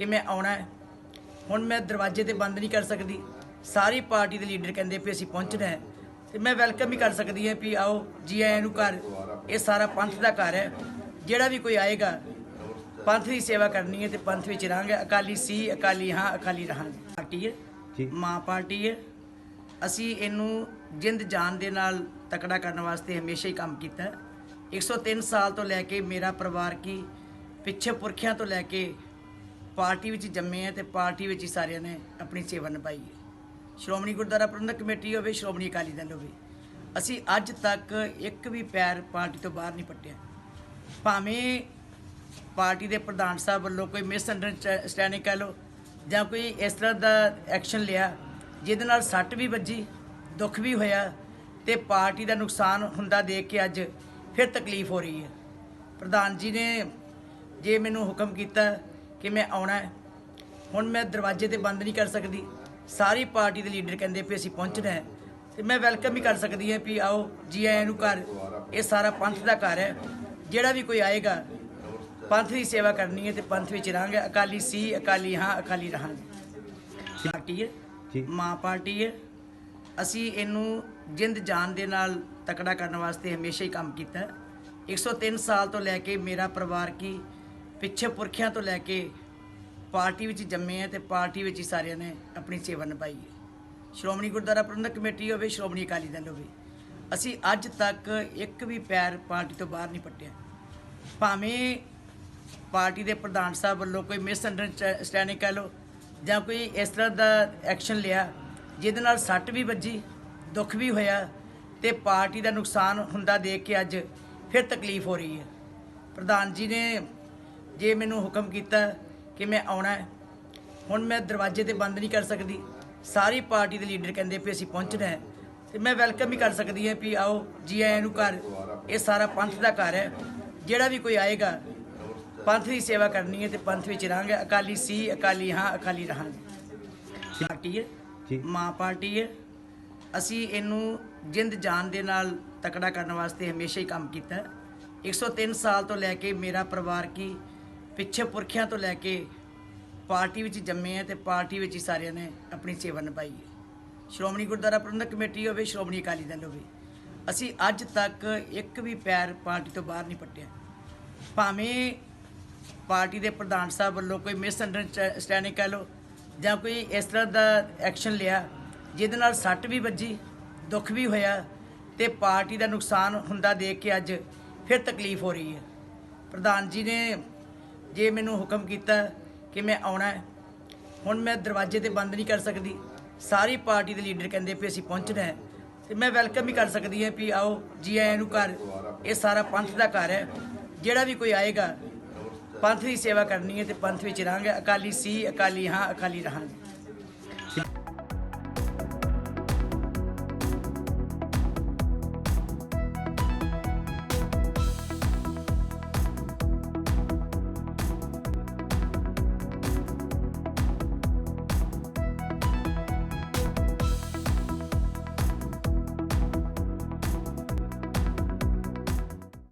ਕਿ ਮੈਂ ਆਉਣਾ ਹੈ। ਹੁਣ ਮੈਂ ਦਰਵਾਜ਼ੇ ਤੇ ਬੰਦ ਨਹੀਂ ਕਰ ਸਕਦੀ। ਸਾਰੀ ਪਾਰਟੀ ਦੇ ਲੀਡਰ ਕਹਿੰਦੇ ਪਏ ਅਸੀਂ ਪਹੁੰਚਣਾ ਹੈ। ਤੇ ਮੈਂ ਵੈਲਕਮ ਹੀ ਕਰ ਸਕਦੀ ਹਾਂ ਵੀ ਆਓ ਜੀ ਆਇਆਂ ਨੂੰ ਘਰ। ਇਹ ਸਾਰਾ ਪੰਥ ਦਾ ਘਰ ਹੈ। ਜਿਹੜਾ ਵੀ ਕੋਈ ਆਏਗਾ ਪੰਥ ਦੀ ਸੇਵਾ ਕਰਨੀ ਹੈ ਤੇ ਪੰਥ ਵਿੱਚ ਰਹਾਂਗੇ। ਅਕਾਲੀ ਸੀ ਅਕਾਲੀ ਹਾਂ ਅਕਾਲੀ ਰਹਾਂਗੇ। ਪਾਰਟੀ ਹੈ। ਮਾਂ ਪਾਰਟੀ ਹੈ। ਅਸੀਂ ਇਹਨੂੰ ਜਿੰਦ ਜਾਨ ਦੇ ਨਾਲ ਤਕੜਾ ਕਰਨ ਵਾਸਤੇ ਹਮੇਸ਼ਾ ਹੀ ਕੰਮ ਕੀਤਾ ਹੈ। 103 ਸਾਲ ਤੋਂ ਲੈ ਕੇ ਮੇਰਾ ਪਰਿਵਾਰ ਕੀ ਪਿੱਛੇ ਪੁਰਖਿਆਂ ਤੋਂ ਲੈ ਕੇ ਪਾਰਟੀ ਵਿੱਚ ਜੰਮੇ ਆ ਤੇ ਪਾਰਟੀ ਵਿੱਚ ਹੀ ਸਾਰਿਆਂ ਨੇ ਆਪਣੀ ਸੇਵਾ ਨਿਭਾਈ ਹੈ। ਸ਼੍ਰੋਮਣੀ ਗੁਰਦੁਆਰਾ ਪ੍ਰਬੰਧਕ ਕਮੇਟੀ ਹੋਵੇ, ਸ਼੍ਰੋਮਣੀ ਅਕਾਲੀ ਦਲ ਹੋਵੇ, ਅਸੀਂ ਅੱਜ ਤੱਕ ਇੱਕ ਵੀ ਪੈਰ ਪਾਰਟੀ ਤੋਂ ਬਾਹਰ ਨਹੀਂ ਪੱਟਿਆ। ਭਾਵੇਂ ਪਾਰਟੀ ਦੇ ਪ੍ਰਧਾਨ ਸਾਹਿਬ ਵੱਲੋਂ ਕੋਈ ਮਿਸ ਅੰਡਰਸਟੈਂਡਿੰਗ ਕਹਿ ਲਓ ਜਾਂ ਕੋਈ ਇਸ ਤਰ੍ਹਾਂ ਦਾ ਐਕਸ਼ਨ ਲਿਆ, ਜਿਹਦੇ ਨਾਲ ਸੱਟ ਵੀ ਵੱਜੀ, ਦੁੱਖ ਵੀ ਹੋਇਆ ਤੇ ਪਾਰਟੀ ਦਾ ਨੁਕਸਾਨ ਹੁੰਦਾ ਦੇਖ ਕੇ ਅੱਜ ਫਿਰ ਤਕਲੀਫ ਹੋ ਰਹੀ ਹੈ। ਪ੍ਰਧਾਨ ਜੀ ਨੇ ਜੇ ਮੈਨੂੰ ਹੁਕਮ ਕੀਤਾ ਕਿ ਮੈਂ ਆਉਣਾ ਹੈ। ਹੁਣ ਮੈਂ ਦਰਵਾਜ਼ੇ ਤੇ ਬੰਦ ਨਹੀਂ ਕਰ ਸਕਦੀ। ਸਾਰੀ ਪਾਰਟੀ ਦੇ ਲੀਡਰ ਕਹਿੰਦੇ ਪਏ ਅਸੀਂ ਪਹੁੰਚਣਾ ਹੈ। ਤੇ ਮੈਂ ਵੈਲਕਮ ਹੀ ਕਰ ਸਕਦੀ ਹਾਂ ਵੀ ਆਓ ਜੀ ਆਇਆਂ ਨੂੰ ਘਰ। ਇਹ ਸਾਰਾ ਪੰਥ ਦਾ ਘਰ ਹੈ। ਜਿਹੜਾ ਵੀ ਕੋਈ ਆਏਗਾ ਪੰਥ ਦੀ ਸੇਵਾ ਕਰਨੀ ਹੈ ਤੇ ਪੰਥ ਵਿੱਚ ਰਹਾਂਗੇ। ਅਕਾਲੀ ਸੀ ਅਕਾਲੀ ਹਾਂ ਅਕਾਲੀ ਰਹਾਂਗੇ। ਪਾਰਟੀ ਹੈ ਜੀ। ਮਾਂ ਪਾਰਟੀ ਹੈ। ਅਸੀਂ ਇਹਨੂੰ ਜਿੰਦ ਜਾਨ ਦੇ ਨਾਲ ਤਕੜਾ ਕਰਨ ਵਾਸਤੇ ਹਮੇਸ਼ਾ ਹੀ ਕੰਮ ਕੀਤਾ ਹੈ। 103 ਸਾਲ ਤੋਂ ਲੈ ਕੇ ਮੇਰਾ ਪਰਿਵਾਰ ਕੀ ਪਿੱਛੇ ਪੁਰਖਿਆਂ ਤੋਂ ਲੈ ਕੇ ਪਾਰਟੀ ਵਿੱਚ ਜੰਮੇ ਆ ਤੇ ਪਾਰਟੀ ਵਿੱਚ ਹੀ ਸਾਰਿਆਂ ਨੇ ਆਪਣੀ ਸੇਵਾ ਨਿਭਾਈ ਹੈ। ਸ਼੍ਰੋਮਣੀ ਗੁਰਦੁਆਰਾ ਪ੍ਰਬੰਧਕ ਕਮੇਟੀ ਹੋਵੇ, ਸ਼੍ਰੋਮਣੀ ਅਕਾਲੀ ਦਲ ਹੋਵੇ, ਅਸੀਂ ਅੱਜ ਤੱਕ ਇੱਕ ਵੀ ਪੈਰ ਪਾਰਟੀ ਤੋਂ ਬਾਹਰ ਨਹੀਂ ਪੱਟਿਆ। ਭਾਵੇਂ ਪਾਰਟੀ ਦੇ ਪ੍ਰਧਾਨ ਸਾਹਿਬ ਵੱਲੋਂ ਕੋਈ ਮਿਸ ਅੰਡਰਸਟੈਂਡਿੰਗ ਕਹਿ ਲਓ ਜਾਂ ਕੋਈ ਇਸ ਤਰ੍ਹਾਂ ਦਾ ਐਕਸ਼ਨ ਲਿਆ, ਜਿਹਦੇ ਨਾਲ ਸੱਟ ਵੀ ਵੱਜੀ, ਦੁੱਖ ਵੀ ਹੋਇਆ ਤੇ ਪਾਰਟੀ ਦਾ ਨੁਕਸਾਨ ਹੁੰਦਾ ਦੇਖ ਕੇ ਅੱਜ ਫਿਰ ਤਕਲੀਫ ਹੋ ਰਹੀ ਹੈ। ਪ੍ਰਧਾਨ ਜੀ ਨੇ ਜੇ ਮੈਨੂੰ ਹੁਕਮ ਕੀਤਾ ਕਿ ਮੈਂ ਆਉਣਾ ਹੈ ਹੁਣ ਮੈਂ ਦਰਵਾਜ਼ੇ ਤੇ ਬੰਦ ਨਹੀਂ ਕਰ ਸਕਦੀ। ਸਾਰੀ ਪਾਰਟੀ ਦੇ ਲੀਡਰ ਕਹਿੰਦੇ ਪਏ ਅਸੀਂ ਪਹੁੰਚਣਾ ਹੈ। ਤੇ ਮੈਂ ਵੈਲਕਮ ਹੀ ਕਰ ਸਕਦੀ ਹਾਂ ਵੀ ਆਓ ਜੀ ਆਇਆਂ ਨੂੰ ਘਰ। ਇਹ ਸਾਰਾ ਪੰਥ ਦਾ ਘਰ ਹੈ। ਜਿਹੜਾ ਵੀ ਕੋਈ ਆਏਗਾ ਪੰਥ ਦੀ ਸੇਵਾ ਕਰਨੀ ਹੈ ਤੇ ਪੰਥ ਵਿੱਚ ਰਹਾਂਗੇ। ਅਕਾਲੀ ਸੀ ਅਕਾਲੀ ਹਾਂ ਅਕਾਲੀ ਰਹਾਂਗੇ। ਪਾਰਟੀ ਹੈ ਜੀ। ਮਾਂ ਪਾਰਟੀ ਹੈ। ਅਸੀਂ ਇਹਨੂੰ ਜਿੰਦ ਜਾਨ ਦੇ ਨਾਲ ਤਕੜਾ ਕਰਨ ਵਾਸਤੇ ਹਮੇਸ਼ਾ ਹੀ ਕੰਮ ਕੀਤਾ ਹੈ। 103 ਸਾਲ ਤੋਂ ਲੈ ਕੇ ਮੇਰਾ ਪਰਿਵਾਰ ਕੀ ਪਿੱਛੇ ਪੁਰਖਿਆਂ ਤੋਂ ਲੈ ਕੇ ਪਾਰਟੀ ਵਿੱਚ ਜੰਮੇ ਆ ਤੇ ਪਾਰਟੀ ਵਿੱਚ ਹੀ ਸਾਰਿਆਂ ਨੇ ਆਪਣੀ ਸੇਵਾ ਨਿਭਾਈ ਹੈ। ਸ਼੍ਰੋਮਣੀ ਗੁਰਦੁਆਰਾ ਪ੍ਰਬੰਧਕ ਕਮੇਟੀ ਹੋਵੇ, ਸ਼੍ਰੋਮਣੀ ਅਕਾਲੀ ਦਲ ਹੋਵੇ, ਅਸੀਂ ਅੱਜ ਤੱਕ ਇੱਕ ਵੀ ਪੈਰ ਪਾਰਟੀ ਤੋਂ ਬਾਹਰ ਨਹੀਂ ਪੱਟਿਆ। ਭਾਵੇਂ ਪਾਰਟੀ ਦੇ ਪ੍ਰਧਾਨ ਸਾਹਿਬ ਵੱਲੋਂ ਕੋਈ ਮਿਸ ਅੰਡਰਸਟੈਂਡਿੰਗ ਕਹਿ ਲਓ ਜਾਂ ਕੋਈ ਇਸ ਤਰ੍ਹਾਂ ਦਾ ਐਕਸ਼ਨ ਲਿਆ, ਜਿਹਦੇ ਨਾਲ ਸੱਟ ਵੀ ਵੱਜੀ, ਦੁੱਖ ਵੀ ਹੋਇਆ ਤੇ ਪਾਰਟੀ ਦਾ ਨੁਕਸਾਨ ਹੁੰਦਾ ਦੇਖ ਕੇ ਅੱਜ ਫਿਰ ਤਕਲੀਫ ਹੋ ਰਹੀ ਹੈ। ਪ੍ਰਧਾਨ ਜੀ ਨੇ ਜੇ ਮੈਨੂੰ ਹੁਕਮ ਕੀਤਾ ਕਿ ਮੈਂ ਆਉਣਾ ਹੈ, ਹੁਣ ਮੈਂ ਦਰਵਾਜ਼ੇ ਤੇ ਬੰਦ ਨਹੀਂ ਕਰ ਸਕਦੀ। ਸਾਰੀ ਪਾਰਟੀ ਦੇ ਲੀਡਰ ਕਹਿੰਦੇ ਪਏ ਅਸੀਂ ਪਹੁੰਚਣਾ ਹੈ। ਤੇ ਮੈਂ ਵੈਲਕਮ ਹੀ ਕਰ ਸਕਦੀ ਹਾਂ ਵੀ ਆਓ, ਜੀ ਆਇਆਂ ਨੂੰ ਘਰ। ਇਹ ਸਾਰਾ ਪੰਥ ਦਾ ਘਰ ਹੈ। ਜਿਹੜਾ ਵੀ ਕੋਈ ਆਏਗਾ, ਪੰਥ ਦੀ ਸੇਵਾ ਕਰਨੀ ਹੈ ਤੇ ਪੰਥ ਵਿੱਚ ਰਹਾਂਗੇ। ਅਕਾਲੀ ਸੀ, ਅਕਾਲੀ ਹਾਂ, ਅਕਾਲੀ ਰਹਾਂਗੇ।